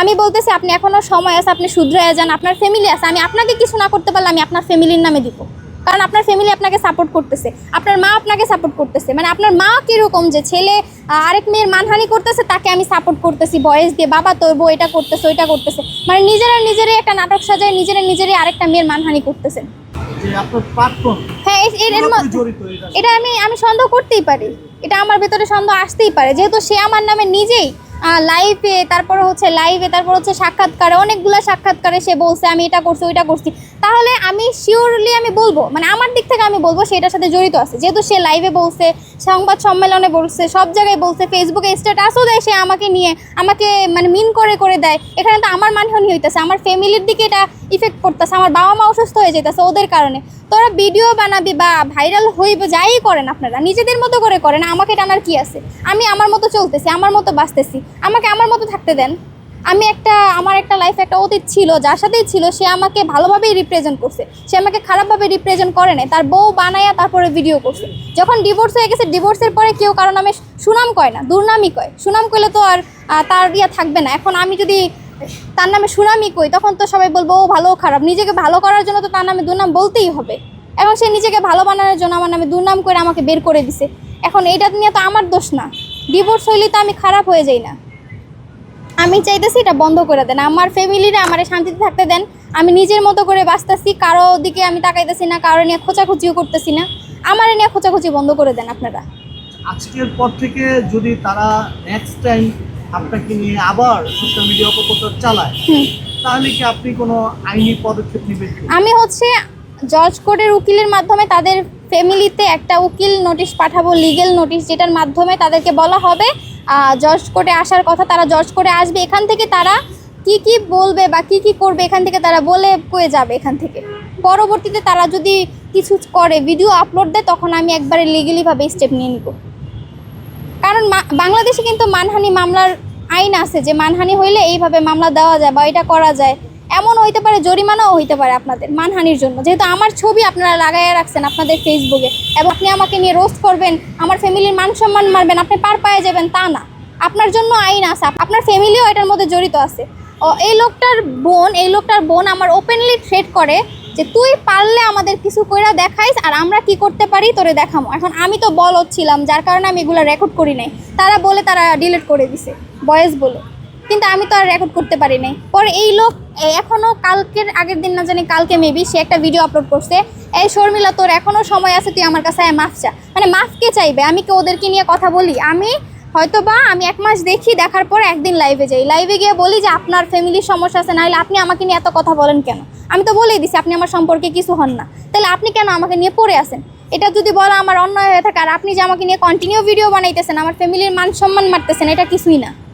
আমি বলতেছি আপনি এখনও সময় আছে আপনি শুধরে যান আপনার ফ্যামিলি আছে আমি আপনাকে কিছু না করতে পারলে আমি আপনার ফ্যামিলির নামে দিব। কারণ আপনার ফ্যামিলি আপনাকে সাপোর্ট করতেছে আপনার মা আপনাকে সাপোর্ট করতেছে মানে আপনার মা কীরকম যে ছেলে আরেক মেয়ের মানহানি করতেছে তাকে আমি সাপোর্ট করতেছি বয়স দিয়ে বাবা তোর বউ এটা করতেছে ওইটা করতেছে মানে নিজেরা নিজেরাই একটা নাটক সাজায় নিজেরা নিজেরাই আরেকটা মেয়ের মানহানি করতেছে। হ্যাঁ এটা আমি আমি সন্দেহ করতেই পারি। এটা আমার ভেতরে সন্দেহ আসতেই পারে যেহেতু সে আমার নামে নিজেই লাইভে তারপর হচ্ছে লাইভে তারপর হচ্ছে সাক্ষাৎকারে, অনেকগুলো সাক্ষাৎকারে সে বলছে, আমি এটা করছি, ওইটা করছি। তাহলে আমি শিওরলি আমি বলব মানে আমার দিক থেকে আমি বলব সেটার সাথে জড়িত আছে। যেহেতু সে লাইভে বলছে, সংবাদ সম্মেলনে বলছে, সব জায়গায় বলছে ফেসবুকে স্ট্যাটাসও দেয় সে আমাকে নিয়ে, আমাকে মানে মিন করে করে দেয়। এখানে তো আমার মানহানি হইতেছে, আমার ফ্যামিলির দিকে এটা ইফেক্ট করতেছে, আমার বাবা মা অসুস্থ হয়ে যেতেছে ওদের কারণে। তোরা ভিডিও বানাবি বা ভাইরাল হইব, যাই করেন আপনারা, নিজেদের মতো করে করেন, আমাকে টানার কি আছে? আমি আমার মতো চলতেছি, আমার মতো বাঁচতেছি, আমাকে আমার মতো থাকতে দেন। আমি একটা, আমার একটা লাইফ একটা অতীত ছিল, যার সাথেই ছিল, সে আমাকে ভালোভাবেই রিপ্রেজেন্ট করছে। সে আমাকে খারাপভাবে রিপ্রেজেন্ট করে নাই। তার বউ বানায়া তারপরে ভিডিও করছে। যখন ডিভোর্স হয়ে গেছে ডিভোর্সের পরে কেউ কারও নামে সুনাম কয় না, দুর্নামই কয়। সুনাম করলে তো আর তার ইয়া থাকবে না। এখন আমি যদি তার নামে সুনামই কই, তখন তো সবাই বলব, ও ভালো, খারাপ। নিজেকে ভালো করার জন্য তো তার নামে দুর্নাম বলতেই হবে। এবং সে নিজেকে ভালো বানানোর জন্য আমার নামে দুর্নাম করে আমাকে বের করে দিছে। এখন এইটা নিয়ে তো আমার দোষ না। ডিভোর্স হইলে তো আমি খারাপ হয়ে যাই না। আমি চাইতেছি এটা বন্ধ করে দেন। আমার ফ্যামিলিরা আমার শান্তিতে থাকতে দেন। আমি নিজের মতো করে বাঁচতেছি কারও দিকে আমি তাকাইতেছি না কারও নিয়ে খোঁচাখুচিও করতেছি না। আমার নিয়ে খোঁচাখুচি বন্ধ করে দেন আপনারা। আজকের পর থেকে যদি তারা নেক্সট টাইম আপনাকে নিয়ে আবার সোশ্যাল মিডিয়া অপপ্রচার চালায় তাহলে কি আপনি কোনো আইনি পদক্ষেপ নেবেন আমি হচ্ছে জজ কোর্টের উকিলের মাধ্যমে তাদের ফ্যামিলিতে একটা উকিল নোটিশ পাঠাবো লিগেল নোটিশ যেটার মাধ্যমে তাদেরকে বলা হবে। জজ কোর্টে আসার কথা তারা জজ কোর্টে আসবে। এখান থেকে তারা কি কি বলবে বা কি কি করবে এখান থেকে তারা বলে কয়ে যাবে এখান থেকে। পরবর্তীতে তারা যদি কিছু করে ভিডিও আপলোড দেয়, তখন আমি একবারে লিগেলিভাবে স্টেপ নিয়ে নিব। কারণ বাংলাদেশে কিন্তু মানহানি মামলার আইন আছে যে মানহানি হইলে এইভাবে মামলা দেওয়া যায় বা এটা করা যায়। এমন হইতে পারে, জরিমানাও হইতে পারে আপনাদের মানহানির জন্য। যেহেতু আমার ছবি আপনারা লাগাইয়া রাখছেন আপনাদের ফেসবুকে এবং আপনি আমাকে নিয়ে রোস্ট করবেন, আমার ফ্যামিলির মান সম্মান মারবেন, আপনি পার পায়ে যাবেন, তা না। আপনার জন্য আইন আছে আপনার ফ্যামিলিও এটার মধ্যে জড়িত আছে। ও, এই লোকটার বোন, এই লোকটার বোন আমার ওপেনলি থ্রেট করে যে, তুই পারলে আমাদের কিছু কইরা দেখাইস আর আমরা কি করতে পারি তোরে দেখামো। এখন আমি তো বল হচ্ছিলাম যার কারণে আমি এগুলো রেকর্ড করি নাই। তারা বলে তারা ডিলিট করে দিছে বয়েস বলে। কিন্তু আমি তো আর রেকর্ড করতে পারি নাই। পরে এই লোক, এ- এখনও কালকের আগের দিন না জানি, কালকে মেবি সে একটা ভিডিও আপলোড করছে। এই শর্মিলা, তোর এখনও সময় আছে, তুই আমার কাছে মাফ চা। মানে মাফ কে চাইবে? আমি কি ওদেরকে নিয়ে কথা বলি? আমি হয়তো বা আমি এক মাস দেখি, দেখার পর একদিন লাইভে যাই। লাইভে গিয়ে বলি যে, আপনার ফ্যামিলির সমস্যা আছে, নাহলে আপনি আমাকে নিয়ে এত কথা বলেন কেন? আমি তো বলেই দিছি, আপনি আমার সম্পর্কে কিছু হন না। তাহলে আপনি কেন আমাকে নিয়ে পড়ে আসেন এটা যদি বলা, আমার অন্যায় হয়ে থাকে, আর আপনি যে আমাকে নিয়ে কন্টিনিউ ভিডিও বানাইতেছেন, আমার ফ্যামিলির মান সম্মান মারতেছেন, এটা কিছুই না।